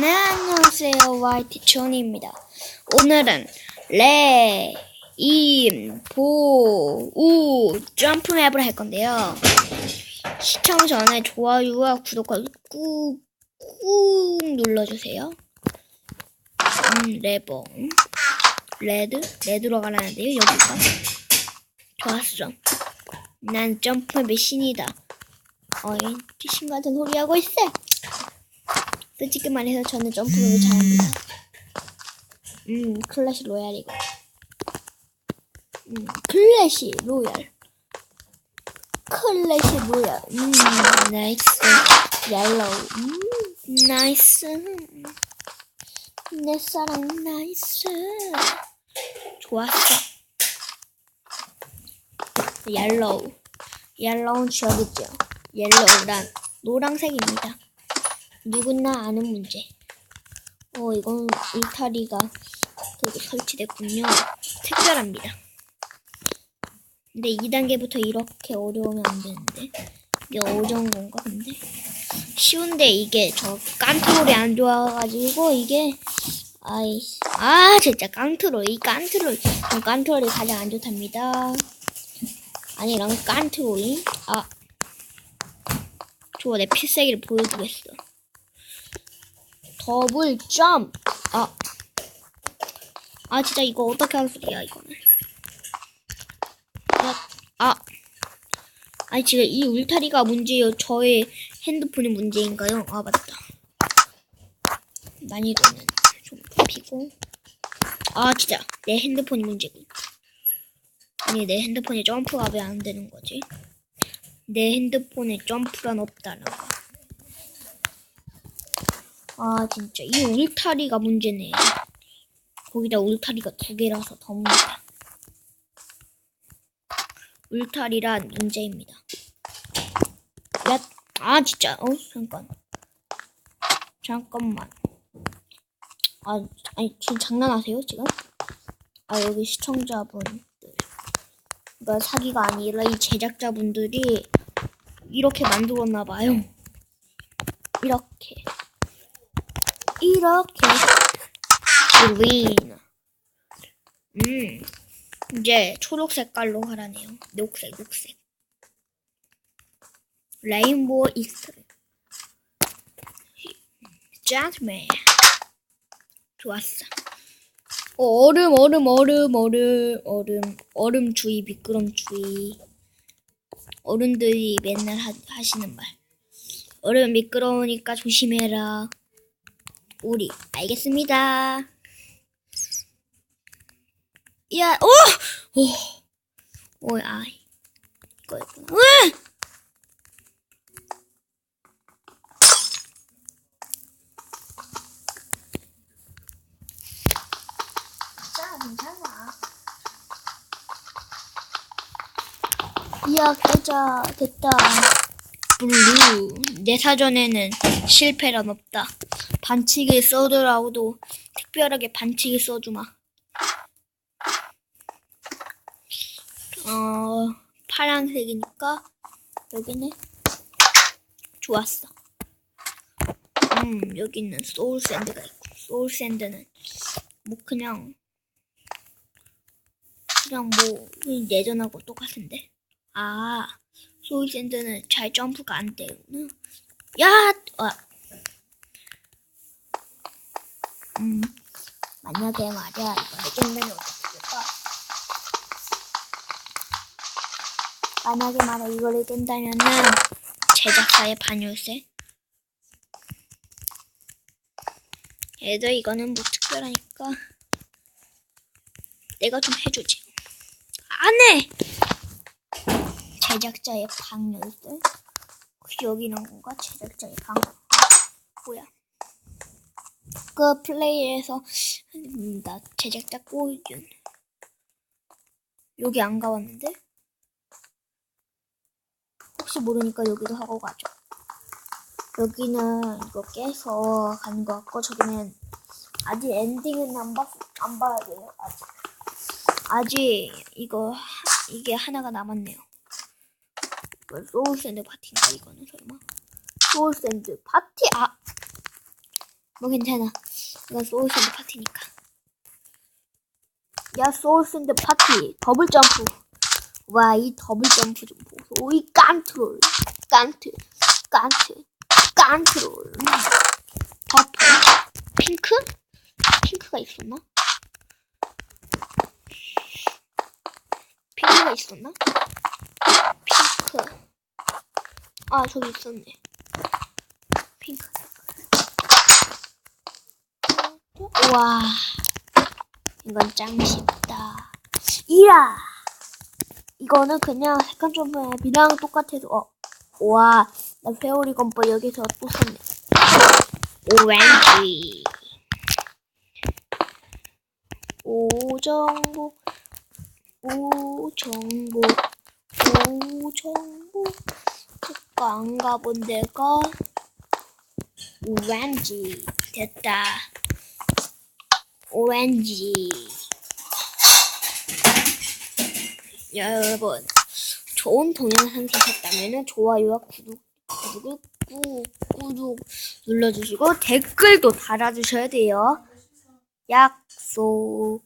네, 안녕하세요. YT 존입니다. 오늘은 레, 임, 보, 우, 점프맵을 할 건데요. 시청 전에 좋아요와 구독과 꾹, 꾹 눌러주세요. 음, 레버. 레드? 레드로 가라는데요, 여기가. 좋았어. 난 점프맵의 신이다. 어이, 신 같은 소리 하고 있어. 솔직히 말해서 저는 점프를 잘합니다. 음, 클래시 로얄이고. 음, 클래시 로얄. 클래시 로얄. 음, 나이스. 옐로우. 음, 나이스. 내 사랑 나이스. 좋았어. 옐로우. 옐로우는 지워졌죠. 옐로우란 노란색입니다. 누구나 아는 문제. 어, 이건 울타리가 설치됐군요. 특별합니다. 근데 2단계부터 이렇게 어려우면 안 되는데. 이게 어려운 건가, 근데? 쉬운데 이게 저 깐트롤이 안 좋아가지고 이게 아이 아 진짜 깐트롤 이 깐트롤 저 깐트롤이 가장 안 좋답니다. 아니랑 깐트롤이 아 좋아 내 필살기를 보여주겠어. 더블 점프. 아. 아, 진짜 이거 어떻게 하는 소리야, 이거는. 아, 아. 아니, 지금 이 울타리가 문제예요. 저의 핸드폰이 문제인가요? 아, 맞다. 난이도는 좀 높이고. 아, 진짜. 내 핸드폰이 문제군. 아니, 내 핸드폰에 점프가 왜 안 되는 거지? 내 핸드폰에 점프란 없다는 거. 아 진짜 이 울타리가 문제네. 거기다 울타리가 두 개라서 더 문제. 울타리란 문제입니다. 야, 아 진짜 어 잠깐 잠깐만. 아 아니 지금 장난하세요 지금? 아 여기 시청자분들. 그러니까 사기가 아니라 이 제작자분들이 이렇게 만들었나 봐요. 이렇게. 이렇게. 그린. 음 이제 초록 색깔로 하라네요. 녹색 녹색. 레인보우 익스트림 짜트맨 좋았어. 어, 얼음 얼음 얼음 얼음 얼음 얼음 주의 미끄럼 주의. 어른들이 맨날 하, 하시는 말. 얼음 미끄러우니까 조심해라 우리 알겠습니다. 야, 오, 오, 오, 아, 이거, 이거, 으! 자, 괜찮아. 이야, 끄자, 됐다. 블루, 내 사전에는 실패란 없다. 반칙을 써더라도 특별하게 반칙을 써주마. 어, 파란색이니까 여기는 좋았어. 음, 여기는 소울 샌드가 있고 소울 샌드는 뭐 그냥 그냥 뭐 예전하고 똑같은데. 아, 소울 샌드는 잘 점프가 안 되구나. 야, 아. 음, 만약에 말이야, 레전드는 어떻게 될까? 만약에 말이야, 이걸 된다면은, 제작사의 반열쇠? 얘도 이거는 뭐 특별하니까, 내가 좀 해주지. 안 해! 제작자의 방열쇠? 혹시 여기 있는 건가? 제작자의 방. 뭐야? 그 플레이에서 음, 나 제작자 꼬이준 여기 안 가봤는데? 혹시 모르니까 여기도 하고 가죠. 여기는 이거 깨서 가는 것 같고 저기는 아직 엔딩은 안, 봤, 안 봐야 돼요 아직. 아직 이거 하- 이게 하나가 남았네요. 소울샌드 파티인가 이거는 설마? 소울샌드 파티? 아 뭐 괜찮아. 이건 소울샌드 파티니까. 야, 소울샌드 파티. 더블 점프. 와, 이 더블 점프 좀 보소. 이 깐트롤. 깐트. 깐트. 깐트롤. 버프. 핑크? 핑크가 있었나? 핑크가 있었나? 핑크. 아, 저기 있었네. 핑크. 우와. 이건 짱 쉽다. 이야! 이거는 그냥 색깔 점프랑 똑같아서, 어. 우와. 나 회오리 건법 여기서 또 썼네. 오렌지. 오정복. 오정복. 오정복. 아까 안 가본 데가 오렌지. 됐다. 오렌지. 여러분, 좋은 동영상 되셨다면 좋아요와 구독, 구독을 꾹, 구독 눌러주시고 댓글도 달아주셔야 돼요. 약속.